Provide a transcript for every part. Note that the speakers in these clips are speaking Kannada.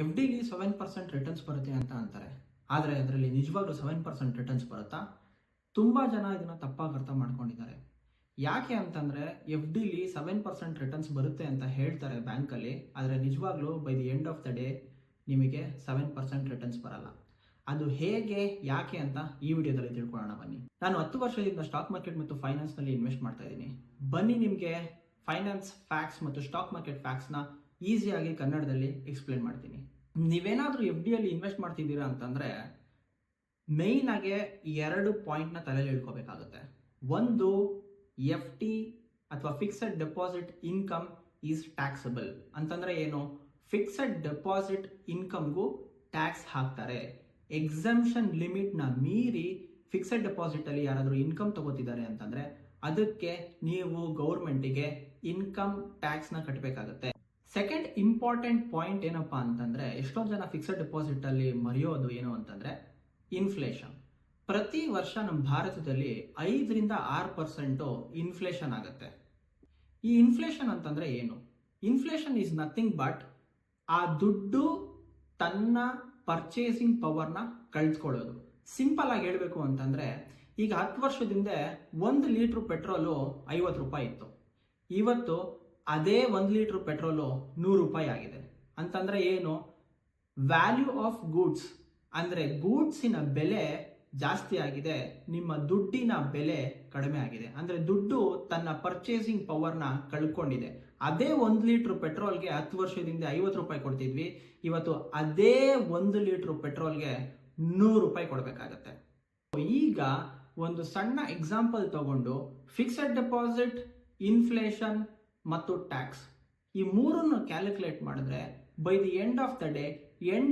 ಎಫ್ ಡಿಲಿ ಸೆವೆನ್ ಪರ್ಸೆಂಟ್ ರಿಟರ್ನ್ಸ್ ಬರುತ್ತೆ ಅಂತ ಅಂತಾರೆ. ಆದರೆ ಅದರಲ್ಲಿ ನಿಜವಾಗ್ಲೂ ಸೆವೆನ್ ಪರ್ಸೆಂಟ್ ರಿಟರ್ನ್ಸ್ ಬರುತ್ತಾ? ತುಂಬ ಜನ ಇದನ್ನು ತಪ್ಪಾಗಿ ಅರ್ಥ ಮಾಡ್ಕೊಂಡಿದ್ದಾರೆ. ಯಾಕೆ ಅಂತಂದರೆ ಎಫ್ ಡಿಲಿ ಸೆವೆನ್ ಪರ್ಸೆಂಟ್ ರಿಟರ್ನ್ಸ್ ಬರುತ್ತೆ ಅಂತ ಹೇಳ್ತಾರೆ ಬ್ಯಾಂಕಲ್ಲಿ ಆದರೆ ನಿಜವಾಗ್ಲೂ by the end of the day ನಿಮಗೆ ಸೆವೆನ್ ಪರ್ಸೆಂಟ್ ರಿಟರ್ನ್ಸ್ ಬರಲ್ಲ. ಅದು ಹೇಗೆ, ಯಾಕೆ ಅಂತ ಈ ವಿಡಿಯೋದಲ್ಲಿ ತಿಳ್ಕೊಳ್ಳೋಣ ಬನ್ನಿ. ನಾನು ಹತ್ತು ವರ್ಷದಿಂದ ಸ್ಟಾಕ್ ಮಾರ್ಕೆಟ್ ಮತ್ತು ಫೈನಾನ್ಸ್ನಲ್ಲಿ ಇನ್ವೆಸ್ಟ್ ಮಾಡ್ತಾ ಇದ್ದೀನಿ. ಬನ್ನಿ ನಿಮಗೆ ಫೈನಾನ್ಸ್ ಫ್ಯಾಕ್ಸ್ ಮತ್ತು ಸ್ಟಾಕ್ ಮಾರ್ಕೆಟ್ ಫ್ಯಾಕ್ಸ್ನ ಈಸಿಯಾಗಿ ಕನ್ನಡದಲ್ಲಿ ಎಕ್ಸ್ಪ್ಲೇನ್ ಮಾಡ್ತೀನಿ. ನೀವೇನಾದರೂ ಎಫ್ ಡಿಯಲ್ಲಿ ಇನ್ವೆಸ್ಟ್ ಮಾಡ್ತಿದ್ದೀರಾ ಅಂತಂದರೆ ಮೇಯ್ನಾಗೆ ಎರಡು ಪಾಯಿಂಟ್ನ ತಲೆಯಲ್ಲಿ ಇಟ್ಕೋಬೇಕಾಗುತ್ತೆ ಒಂದು ಎಫ್ ಟಿ ಅಥವಾ fixed deposit income is taxable ಅಂತಂದರೆ ಏನು? ಫಿಕ್ಸೆಡ್ ಡೆಪಾಸಿಟ್ ಇನ್ಕಮ್ಗೂ ಟ್ಯಾಕ್ಸ್ ಹಾಕ್ತಾರೆ. ಎಕ್ಸಮ್ಷನ್ ಲಿಮಿಟ್ನ ಮೀರಿ ಫಿಕ್ಸೆಡ್ ಡೆಪಾಸಿಟಲ್ಲಿ ಯಾರಾದರೂ ಇನ್ಕಮ್ ತಗೋತಿದ್ದಾರೆ ಅಂತಂದರೆ, ಅದಕ್ಕೆ ನೀವು ಗೌರ್ಮೆಂಟಿಗೆ ಇನ್ಕಮ್ ಟ್ಯಾಕ್ಸ್ನ ಕಟ್ಟಬೇಕಾಗುತ್ತೆ ಸೆಕೆಂಡ್ ಇಂಪಾರ್ಟೆಂಟ್ ಪಾಯಿಂಟ್ ಏನಪ್ಪಾ ಅಂತಂದ್ರೆ, ಎಷ್ಟೊಂದು ಜನ ಫಿಕ್ಸೆಡ್ ಡೆಪಾಸಿಟ್ ಅಲ್ಲಿ ಮರೆಯೋದು ಏನು ಅಂತಂದ್ರೆ ಇನ್ಫ್ಲೇಷನ್ ಪ್ರತಿ ವರ್ಷ ನಮ್ಮ ಭಾರತದಲ್ಲಿ ಐದರಿಂದ ಆರು ಪರ್ಸೆಂಟು ಇನ್ಫ್ಲೇಷನ್ ಆಗುತ್ತೆ. ಈ ಇನ್ಫ್ಲೇಷನ್ ಅಂತಂದ್ರೆ ಏನು? ಇನ್ಫ್ಲೇಷನ್ ಈಸ್ ನಥಿಂಗ್ ಬಟ್ ಆ ದುಡ್ಡು ತನ್ನ ಪರ್ಚೇಸಿಂಗ್ ಪವರ್ನ ಕಳೆದುಕೊಳ್ಳೋದು ಸಿಂಪಲ್ ಆಗಿ ಹೇಳಬೇಕು ಅಂತಂದ್ರೆ, ಈಗ ಹತ್ತು ವರ್ಷದಿಂದ ಒಂದು ಲೀಟ್ರ್ ಪೆಟ್ರೋಲು ಐವತ್ತು ರೂಪಾಯಿ ಇತ್ತು. ಇವತ್ತು ಅದೇ ಒಂದು ಲೀಟ್ರ್ ಪೆಟ್ರೋಲು ನೂರು ರೂಪಾಯಿ ಆಗಿದೆ. ಅಂತಂದ್ರೆ ಏನು? ವ್ಯಾಲ್ಯೂ ಆಫ್ ಗೂಡ್ಸ್, ಅಂದ್ರೆ ಗೂಡ್ಸಿನ ಬೆಲೆ ಜಾಸ್ತಿ ಆಗಿದೆ, ನಿಮ್ಮ ದುಡ್ಡಿನ ಬೆಲೆ ಕಡಿಮೆ ಆಗಿದೆ. ಅಂದ್ರೆ ದುಡ್ಡು ತನ್ನ ಪರ್ಚೇಸಿಂಗ್ ಪವರ್ನ ಕಳ್ಕೊಂಡಿದೆ. ಅದೇ ಒಂದು ಲೀಟ್ರ್ ಪೆಟ್ರೋಲ್ಗೆ ಹತ್ತು ವರ್ಷದಿಂದ ಐವತ್ತು ರೂಪಾಯಿ ಕೊಡ್ತಿದ್ವಿ. ಇವತ್ತು ಅದೇ ಒಂದು ಲೀಟ್ರ್ ಪೆಟ್ರೋಲ್ಗೆ ನೂರು ರೂಪಾಯಿ ಕೊಡಬೇಕಾಗತ್ತೆ. ಈಗ ಒಂದು ಸಣ್ಣ ಎಕ್ಸಾಂಪಲ್ ತಗೊಂಡು ಫಿಕ್ಸೆಡ್ ಡೆಪಾಸಿಟ್ ಇನ್ಫ್ಲೇಷನ್ ಮತ್ತು ಟ್ಯಾಕ್ಸ್ ಈ ಮೂರನ್ನು ಕ್ಯಾಲ್ಕುಲೇಟ್ ಮಾಡಿದ್ರೆ by the end of the day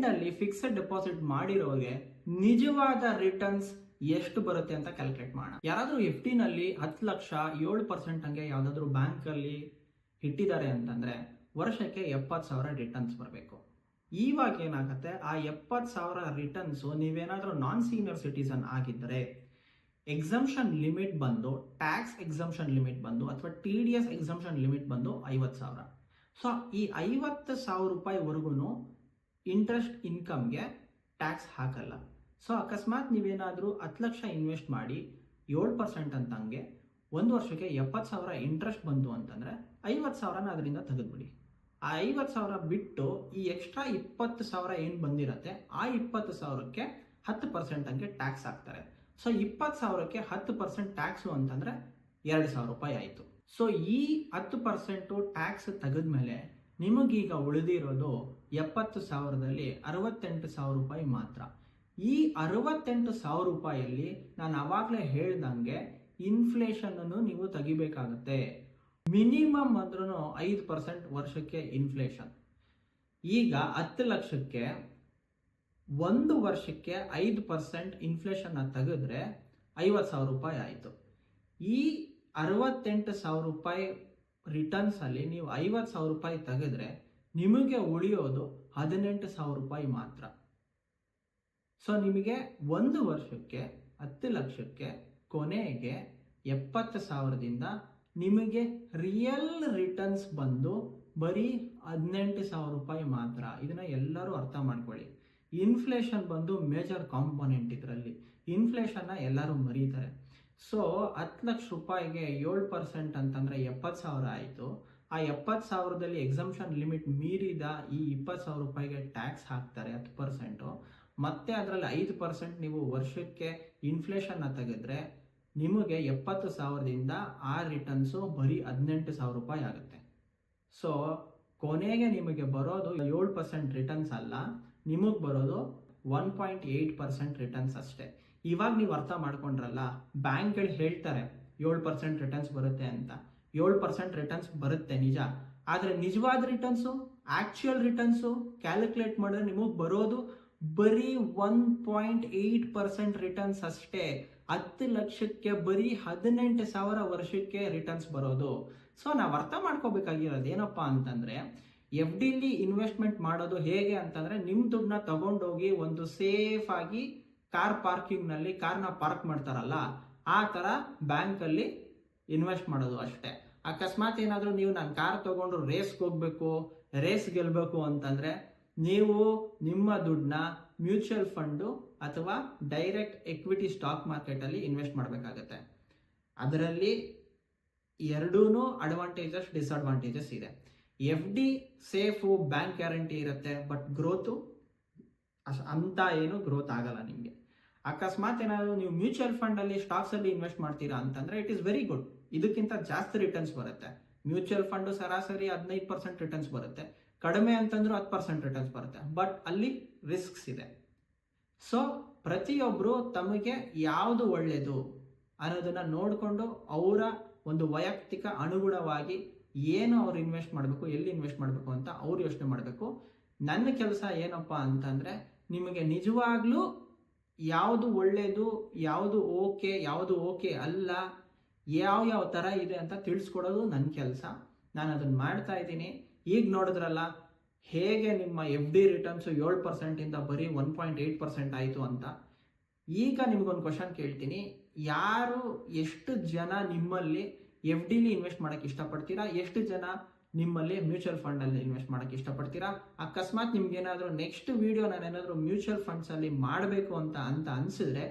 ಅಲ್ಲಿ ಫಿಕ್ಸೆಡ್ ಡೆಪಾಸಿಟ್ ಮಾಡಿರೋರಿಗೆ ನಿಜವಾದ ರಿಟರ್ನ್ಸ್ ಎಷ್ಟು ಬರುತ್ತೆ ಅಂತ ಕ್ಯಾಲ್ಕುಲೇಟ್ ಮಾಡೋಣ. ಯಾರಾದರೂ ಎಫ್ ಟಿ ನಲ್ಲಿ ಹತ್ತು ಲಕ್ಷ, ಏಳು ಪರ್ಸೆಂಟ್ ಹಂಗೆ ಯಾವುದಾದ್ರೂ ಬ್ಯಾಂಕ್ ಅಲ್ಲಿ ಇಟ್ಟಿದ್ದಾರೆ ಅಂತಂದ್ರೆ ವರ್ಷಕ್ಕೆ ಎಪ್ಪತ್ತು ಸಾವಿರ ರಿಟರ್ನ್ಸ್ ಬರಬೇಕು. ಇವಾಗ ಏನಾಗುತ್ತೆ? ಆ ಎಪ್ಪತ್ತು ಸಾವಿರ ರಿಟರ್ನ್ಸ್ ನೀವೇನಾದರೂ ನಾನ್ ಸೀನಿಯರ್ ಸಿಟಿಸನ್ ಆಗಿದ್ದರೆ ಎಕ್ಸಮ್ಷನ್ ಲಿಮಿಟ್ ಬಂದು ಟ್ಯಾಕ್ಸ್ ಎಕ್ಸಮ್ಷನ್ ಲಿಮಿಟ್ ಬಂದು, ಅಥವಾ T D S exemption limit ಬಂದು ಐವತ್ತು ಸಾವಿರ. ಸೊ ಈ ಐವತ್ತು ಸಾವಿರ ರೂಪಾಯಿವರೆಗೂ ಇಂಟ್ರೆಸ್ಟ್ ಇನ್ಕಮ್ಗೆ ಟ್ಯಾಕ್ಸ್ ಹಾಕಲ್ಲ. ಸೊ ಅಕಸ್ಮಾತ್ ನೀವೇನಾದರೂ ಹತ್ತು ಲಕ್ಷ ಇನ್ವೆಸ್ಟ್ ಮಾಡಿ, ಏಳು ಪರ್ಸೆಂಟ್ ಅಂತಂಗೆ ಒಂದು ವರ್ಷಕ್ಕೆ ಎಪ್ಪತ್ತು ಸಾವಿರ ಇಂಟ್ರೆಸ್ಟ್ ಬಂತು ಅಂತಂದರೆ ಐವತ್ತು ಸಾವಿರನ ಅದರಿಂದ ತೆಗೆದುಬಿಡಿ. ಆ ಐವತ್ತು ಸಾವಿರ ಬಿಟ್ಟು ಈ ಎಕ್ಸ್ಟ್ರಾ ಇಪ್ಪತ್ತು ಸಾವಿರ ಏನು ಬಂದಿರತ್ತೆ, ಆ ಇಪ್ಪತ್ತು ಸಾವಿರಕ್ಕೆ ಹತ್ತು ಪರ್ಸೆಂಟ್ ಹಂಗೆ ಟ್ಯಾಕ್ಸ್ ಹಾಕ್ತಾರೆ. ಸೊ ಇಪ್ಪತ್ತು ಸಾವಿರಕ್ಕೆ ಹತ್ತು ಪರ್ಸೆಂಟ್ ಟ್ಯಾಕ್ಸು ಅಂತಂದರೆ ಎರಡು ಸಾವಿರ ರೂಪಾಯಿ ಆಯಿತು. ಸೊ ಈ ಹತ್ತು ಪರ್ಸೆಂಟು ಟ್ಯಾಕ್ಸ್ ತೆಗೆದ್ಮೇಲೆ ನಿಮಗೀಗ ಉಳಿದಿರೋದು ಎಪ್ಪತ್ತು ಸಾವಿರದಲ್ಲಿ ಅರವತ್ತೆಂಟು ಸಾವಿರ ರೂಪಾಯಿ ಮಾತ್ರ. ಈ ಅರವತ್ತೆಂಟು ಸಾವಿರ ರೂಪಾಯಿಯಲ್ಲಿ ನಾನು ಅವಾಗಲೇ ಹೇಳ್ದಂಗೆ ಇನ್ಫ್ಲೇಷನನ್ನು ನೀವು ತೆಗಿಬೇಕಾಗತ್ತೆ. ಮಿನಿಮಮ್ ಅಂದ್ರೂ ಐದು ಪರ್ಸೆಂಟ್ ವರ್ಷಕ್ಕೆ ಇನ್ಫ್ಲೇಷನ್ ಈಗ ಹತ್ತು ಲಕ್ಷಕ್ಕೆ ಒಂದು ವರ್ಷಕ್ಕೆ ಐದು ಪರ್ಸೆಂಟ್ ಇನ್ಫ್ಲೇಷನ್ನ ತೆಗೆದ್ರೆ ಐವತ್ತು ಸಾವಿರ ರೂಪಾಯಿ ಆಯಿತು. ಈ ಅರವತ್ತೆಂಟು ಸಾವಿರ ರೂಪಾಯಿ ರಿಟರ್ನ್ಸ್ ಅಲ್ಲಿ ನೀವು ಐವತ್ತು ಸಾವಿರ ರೂಪಾಯಿ ತೆಗೆದ್ರೆ ನಿಮಗೆ ಉಳಿಯೋದು ಹದಿನೆಂಟು ಸಾವಿರ ರೂಪಾಯಿ ಮಾತ್ರ. ಸೊ ನಿಮಗೆ ಒಂದು ವರ್ಷಕ್ಕೆ ಹತ್ತು ಲಕ್ಷಕ್ಕೆ ಕೊನೆಗೆ ಎಪ್ಪತ್ತು ಸಾವಿರದಿಂದ ನಿಮಗೆ ರಿಯಲ್ ರಿಟರ್ನ್ಸ್ ಬಂದು ಬರೀ ಹದಿನೆಂಟು ಸಾವಿರ ರೂಪಾಯಿ ಮಾತ್ರ. ಇದನ್ನ ಎಲ್ಲರೂ ಅರ್ಥ ಮಾಡ್ಕೊಳ್ಳಿ. ಇನ್ಫ್ಲೇಷನ್ ಬಂದು ಮೇಜರ್ ಕಾಂಪೊನೆಂಟ್ ಇದರಲ್ಲಿ. ಇನ್ಫ್ಲೇಷನ್ನ ಎಲ್ಲರೂ ಮರೀತಾರೆ. ಸೊ ಹತ್ತು ಲಕ್ಷ ರೂಪಾಯಿಗೆ ಏಳು ಪರ್ಸೆಂಟ್ ಅಂತಂದರೆ ಎಪ್ಪತ್ತು ಸಾವಿರ ಆಯಿತು. ಆ ಎಪ್ಪತ್ತು ಸಾವಿರದಲ್ಲಿ ಎಕ್ಸಮ್ಷನ್ ಲಿಮಿಟ್ ಮೀರಿದ ಈ ಇಪ್ಪತ್ತು ಸಾವಿರ ರೂಪಾಯಿಗೆ ಟ್ಯಾಕ್ಸ್ ಹಾಕ್ತಾರೆ ಹತ್ತು ಪರ್ಸೆಂಟು ಮತ್ತೆ ಅದರಲ್ಲಿ ಐದು ಪರ್ಸೆಂಟ್ ನೀವು ವರ್ಷಕ್ಕೆ ಇನ್ಫ್ಲೇಷನ್ನ ತೆಗೆದ್ರೆ ನಿಮಗೆ ಎಪ್ಪತ್ತು ಸಾವಿರದಿಂದ ಆ ರಿಟರ್ನ್ಸು ಬರೀ ಹದಿನೆಂಟು ಸಾವಿರ ರೂಪಾಯಿ ಆಗುತ್ತೆ. ಸೊ ಕೊನೆಗೆ ನಿಮಗೆ ಬರೋದು ಏಳು ಪರ್ಸೆಂಟ್ ರಿಟರ್ನ್ಸ್ ಅಲ್ಲ, ನಿಮಗೆ ಬರೋದು one point eight percent returns ಅಷ್ಟೇ. ಇವಾಗ ನೀವು ಅರ್ಥ ಮಾಡ್ಕೊಂಡ್ರಲ್ಲ, ಬ್ಯಾಂಕ್ಗಳು ಹೇಳ್ತಾರೆ ಏಳು ಪರ್ಸೆಂಟ್ ರಿಟರ್ನ್ಸ್ ಬರುತ್ತೆ ಅಂತ. ಏಳು ಪರ್ಸೆಂಟ್ ರಿಟರ್ನ್ಸ್ ಬರುತ್ತೆ ನಿಜ. ಆದರೆ ನಿಜವಾದ ರಿಟರ್ನ್ಸು ಆ್ಯಕ್ಚುಯಲ್ ರಿಟರ್ನ್ಸು ಕ್ಯಾಲ್ಕುಲೇಟ್ ಮಾಡಿದ್ರೆ ನಿಮಗೆ ಬರೋದು ಬರೀ one point eight percent returns ಅಷ್ಟೇ. ಹತ್ತು ಲಕ್ಷಕ್ಕೆ ಬರೀ ಹದಿನೆಂಟು ಸಾವಿರ ವರ್ಷಕ್ಕೆ ರಿಟರ್ನ್ಸ್ ಬರೋದು. ಸೊ ನಾವು ಅರ್ಥ ಮಾಡ್ಕೋಬೇಕಾಗಿರೋದು ಏನಪ್ಪ ಅಂತಂದ್ರೆ ಎಫ್ ಡಿಲಿ ಇನ್ವೆಸ್ಟ್ಮೆಂಟ್ ಮಾಡೋದು ಹೇಗೆ ಅಂತಂದ್ರೆ ನಿಮ್ಮ ದುಡ್ಡನ್ನ ತಗೊಂಡೋಗಿ ಒಂದು ಸೇಫ್ ಆಗಿ ಕಾರ್ ಪಾರ್ಕಿಂಗ್ನಲ್ಲಿ ಕಾರ್ನ ಪಾರ್ಕ್ ಮಾಡ್ತಾರಲ್ಲ, ಆ ತರ ಬ್ಯಾಂಕ್ ಅಲ್ಲಿ ಇನ್ವೆಸ್ಟ್ ಮಾಡೋದು ಅಷ್ಟೇ. ಅಕಸ್ಮಾತ್ ಏನಾದರೂ ನೀವು ನಾನು ಕಾರ್ ತಗೊಂಡು ರೇಸ್ಗೆ ಹೋಗ್ಬೇಕು ರೇಸ್ ಗೆಲ್ಬೇಕು ಅಂತಂದ್ರೆ, ನೀವು ನಿಮ್ಮ ದುಡ್ಡನ್ನ ಮ್ಯೂಚುವಲ್ ಫಂಡು ಅಥವಾ ಡೈರೆಕ್ಟ್ ಎಕ್ವಿಟಿ ಸ್ಟಾಕ್ ಮಾರ್ಕೆಟಲ್ಲಿ ಇನ್ವೆಸ್ಟ್ ಮಾಡಬೇಕಾಗತ್ತೆ. ಅದರಲ್ಲಿ ಎರಡೂ ಅಡ್ವಾಂಟೇಜಸ್ ಡಿಸ್ಅಡ್ವಾಂಟೇಜಸ್ ಇದೆ. F D safe bank guarantee ಇರುತ್ತೆ ಬಟ್ ಗ್ರೋತು ಅಂತ ಏನು ಗ್ರೋತ್ ಆಗಲ್ಲ ನಿಮಗೆ. ಅಕಸ್ಮಾತ್ ಏನಾದರೂ ನೀವು ಮ್ಯೂಚುವಲ್ ಫಂಡಲ್ಲಿ ಸ್ಟಾಕ್ಸಲ್ಲಿ ಇನ್ವೆಸ್ಟ್ ಮಾಡ್ತೀರಾ ಅಂತಂದ್ರೆ ಇಟ್ ಇಸ್ ವೆರಿ ಗುಡ್ ಇದಕ್ಕಿಂತ ಜಾಸ್ತಿ ರಿಟರ್ನ್ಸ್ ಬರುತ್ತೆ. ಮ್ಯೂಚುವಲ್ ಫಂಡು ಸರಾಸರಿ ಹದಿನೈದು ಪರ್ಸೆಂಟ್ ರಿಟರ್ನ್ಸ್ ಬರುತ್ತೆ. ಕಡಿಮೆ ಅಂತಂದ್ರೂ ಹತ್ತು ಪರ್ಸೆಂಟ್ ರಿಟರ್ನ್ಸ್ ಬರುತ್ತೆ. ಬಟ್ ಅಲ್ಲಿ ರಿಸ್ಕ್ಸ್ ಇದೆ. ಸೊ ಪ್ರತಿಯೊಬ್ಬರು ತಮಗೆ ಯಾವುದು ಒಳ್ಳೆಯದು ಅನ್ನೋದನ್ನ ನೋಡಿಕೊಂಡು ಅವರ ಒಂದು ವೈಯಕ್ತಿಕ ಅನುಗುಣವಾಗಿ ಏನು ಅವ್ರು ಇನ್ವೆಸ್ಟ್ ಮಾಡಬೇಕು, ಎಲ್ಲಿ ಇನ್ವೆಸ್ಟ್ ಮಾಡಬೇಕು ಅಂತ ಅವ್ರು ಯೋಚನೆ ಮಾಡಬೇಕು. ನನ್ನ ಕೆಲಸ ಏನಪ್ಪ ಅಂತಂದರೆ, ನಿಮಗೆ ನಿಜವಾಗ್ಲೂ ಯಾವುದು ಒಳ್ಳೆಯದು ಯಾವುದು ಓಕೆ ಯಾವುದು ಓಕೆ ಅಲ್ಲ, ಯಾವ ಯಾವ ಥರ ಇದೆ ಅಂತ ತಿಳಿಸ್ಕೊಡೋದು ನನ್ನ ಕೆಲಸ. ನಾನು ಅದನ್ನು ಮಾಡ್ತಾ ಇದ್ದೀನಿ. ಈಗ ನೋಡಿದ್ರಲ್ಲ, ಹೇಗೆ ನಿಮ್ಮ ಎಫ್ ಡಿ ರಿಟರ್ನ್ಸು ಏಳು ಪರ್ಸೆಂಟಿಂದ ಬರೀ ಒನ್ ಪಾಯಿಂಟ್ ಏಯ್ಟ್ ಪರ್ಸೆಂಟ್ ಆಯಿತು ಅಂತ. ಈಗ ನಿಮ್ಗೊಂದು ಕ್ವಶನ್ ಕೇಳ್ತೀನಿ. ಯಾರು ಎಷ್ಟು ಜನ ನಿಮ್ಮಲ್ಲಿ ಎಫ್ ಡಿಲಿ ಇನ್ವೆಸ್ಟ್ ಮಾಡೋಕ್ಕೆ ಇಷ್ಟಪಡ್ತೀರಾ? ಎಷ್ಟು ಜನ ನಿಮ್ಮಲ್ಲಿ ಮ್ಯೂಚುವಲ್ ಫಂಡಲ್ಲಿ ಇನ್ವೆಸ್ಟ್ ಮಾಡೋಕ್ಕೆ ಇಷ್ಟಪಡ್ತೀರಾ? ಅಕಸ್ಮಾತ್ ನಿಮ್ಗೆ ಏನಾದರೂ ನೆಕ್ಸ್ಟ್ ವಿಡಿಯೋ ನಾನು ಏನಾದರೂ ಮ್ಯೂಚುವಲ್ ಫಂಡ್ಸಲ್ಲಿ ಮಾಡಬೇಕು ಅಂತ ಅಂತ ಅನಿಸಿದ್ರೆ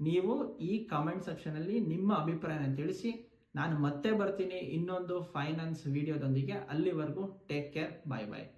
ನೀವು ಈ ಕಾಮೆಂಟ್ ಸೆಕ್ಷನಲ್ಲಿ ನಿಮ್ಮ ಅಭಿಪ್ರಾಯನ ತಿಳಿಸಿ. ನಾನು ಮತ್ತೆ ಬರ್ತೀನಿ ಇನ್ನೊಂದು ಫೈನಾನ್ಸ್ ವಿಡಿಯೋದೊಂದಿಗೆ ಅಲ್ಲಿವರೆಗೂ ಟೇಕ್ ಕೇರ್ ಬಾಯ್ ಬಾಯ್